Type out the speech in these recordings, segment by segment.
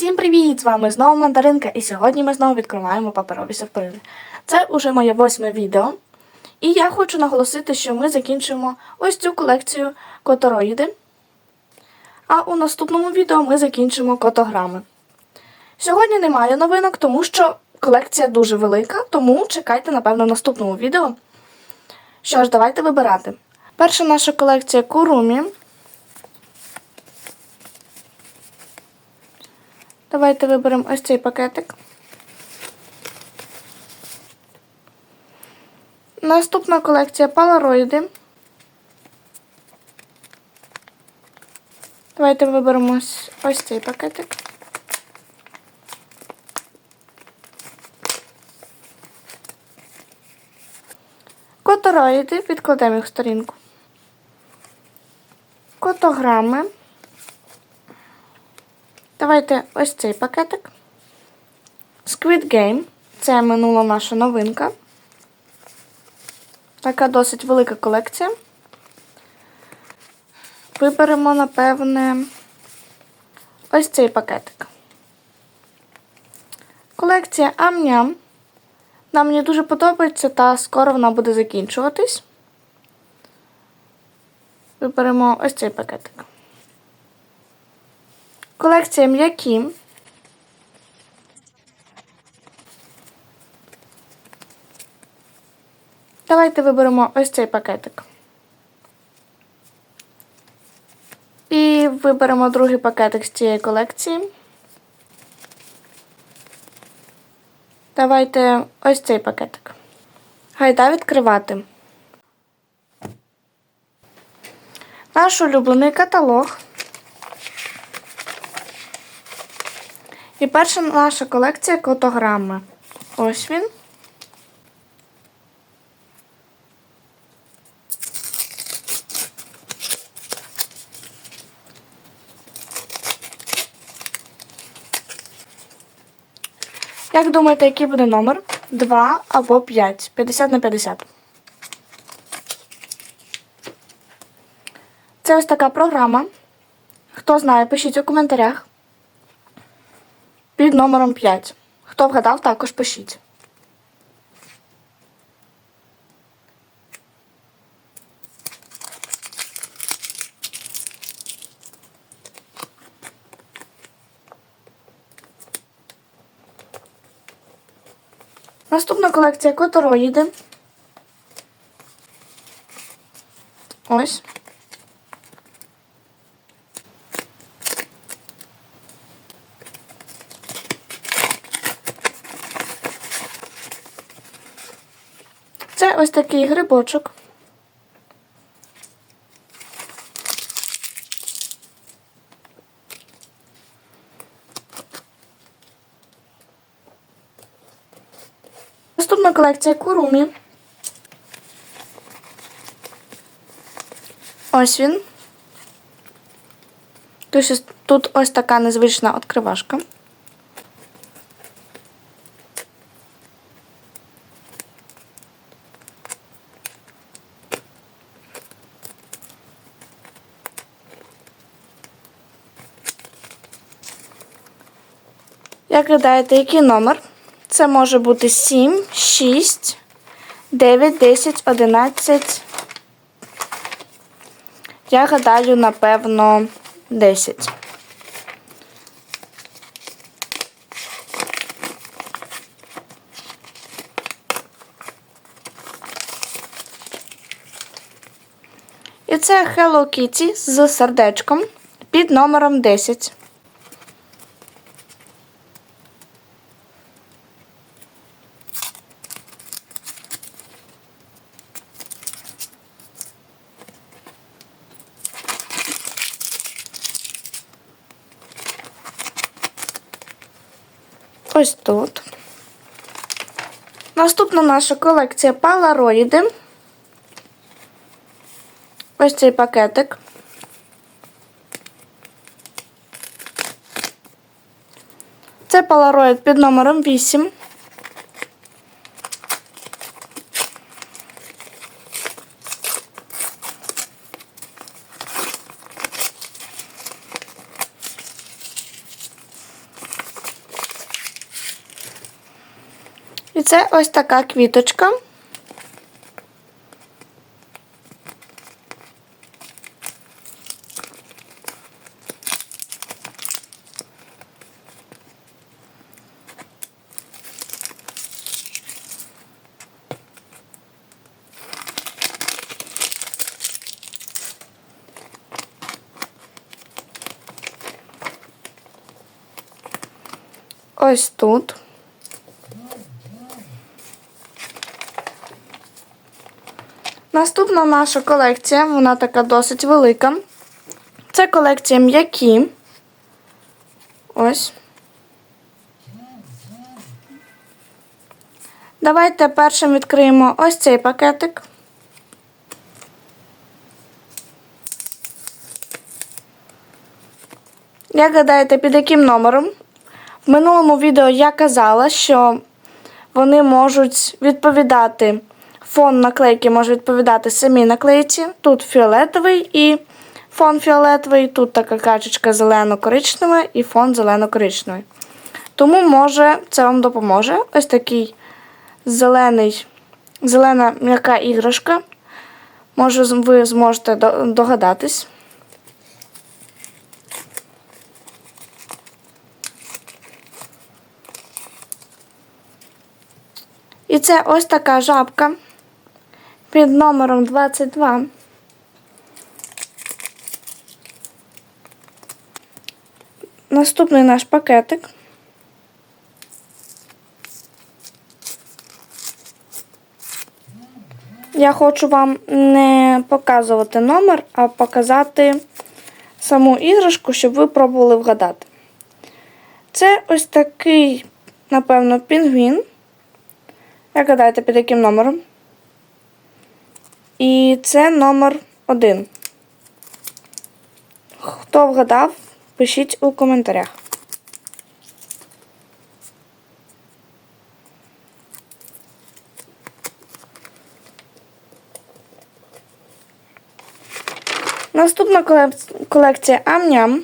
Всім привіт! З вами знову Мандаринка, і сьогодні ми знову відкриваємо паперові сюрпризи. Це уже моє восьме відео. І я хочу наголосити, що ми закінчимо ось цю колекцію котороїди. А у наступному відео ми закінчимо котограми. Сьогодні немає новинок, тому що колекція дуже велика, тому чекайте, напевно, в наступному відео. Що ж, давайте вибирати. Перша наша колекція Курумі. Давайте виберемо ось цей пакетик. Наступна колекція палароїди. Давайте виберемо ось, цей пакетик. Котороїди, відкладемо їх в сторінку. Котограми. Давайте ось цей пакетик. Squid Game. Це минула наша новинка. Така досить велика колекція. Виберемо, напевне, ось цей пакетик. Колекція Амням. Нам мені дуже подобається, та скоро вона буде закінчуватись. Виберемо ось цей пакетик. Колекція м'які. Давайте виберемо ось цей пакетик. І виберемо другий пакетик з цієї колекції. Давайте ось цей пакетик. Гайда відкривати. Наш улюблений каталог. І перша наша колекція котограми. Ось він. Як думаєте, який буде номер? 2 або 5? 50 на 50. Це ось така програма. Хто знає, пишіть у коментарях під номером 5. Хто вгадав, також пишіть. Наступна колекція котороїди. Ось. Ось такий грибочок. Наступна колекція курумі. Ось він. Тут ось- така незвична відкривашка. Як гадаєте, який номер? Це може бути 7, 6, 9, 10, 11. Я гадаю, напевно, 10. І це Hello Kitty з сердечком під номером 10. Ось тут. Наступна наша колекція палароїди. Ось цей пакетик. Це палароїд під номером 8. І це ось така квіточка. Ось тут. Наступна наша колекція, вона така досить велика. Це колекція м'які. Ось. Давайте першим відкриємо ось цей пакетик. Як гадаєте, під яким номером? В минулому відео я казала, що вони можуть відповідати, фон наклейки може відповідати самій наклейці. Тут фіолетовий і фон фіолетовий, тут така качечка зелено-коричнева і фон зелено-коричневий. Тому, може, це вам допоможе. Ось такий зелений, зелена м'яка іграшка. Може, ви зможете догадатись. І це ось така жабка під номером 22. Наступний наш пакетик. Я хочу вам не показувати номер, а показати саму іграшку, щоб ви пробували вгадати. Це ось такий, напевно, пінгвін. Як гадаєте, під яким номером? І це номер один. Хто вгадав, пишіть у коментарях. Наступна колек- колекція Амням.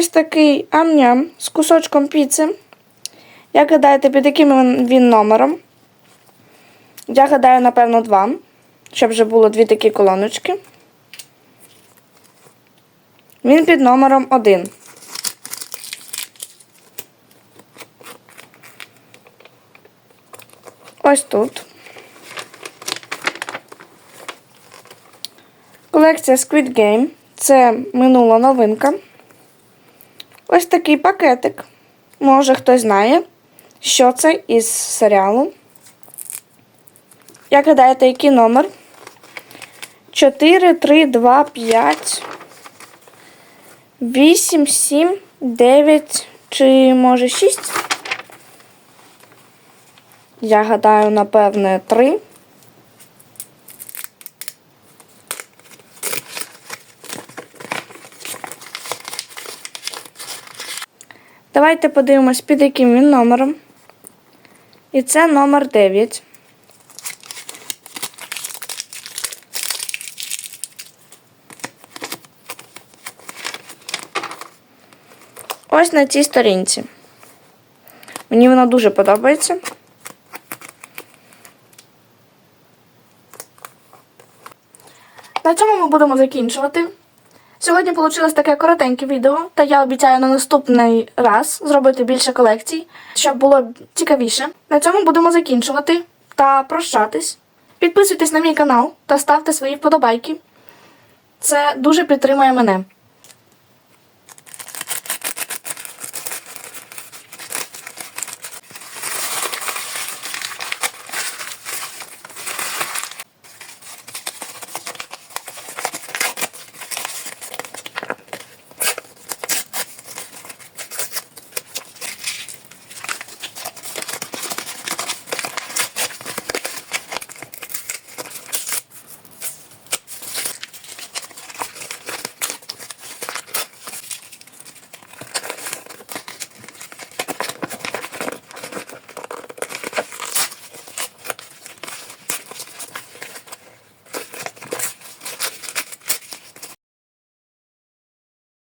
Ось такий амням з кусочком піци. Як гадаєте, під яким він- номером? Я гадаю, напевно, два. Щоб вже було дві такі колоночки. Він під номером один. Ось тут. Колекція Squid Game. Це минула новинка. Ось такий пакетик. Може хтось знає, що це із серіалу. Як гадаєте, який номер? 4, 3, 2, 5, 8, 7, 9 чи може 6? Я гадаю, напевне, 3. Давайте подивимось, під яким він номером. І це номер 9. Ось на цій сторінці. Мені вона дуже подобається. На цьому ми будемо закінчувати. Сьогодні вийшло таке коротеньке відео, та я обіцяю на наступний раз зробити більше колекцій, щоб було цікавіше. На цьому будемо закінчувати та прощатись. Підписуйтесь на мій канал та ставте свої вподобайки. Це дуже підтримує мене.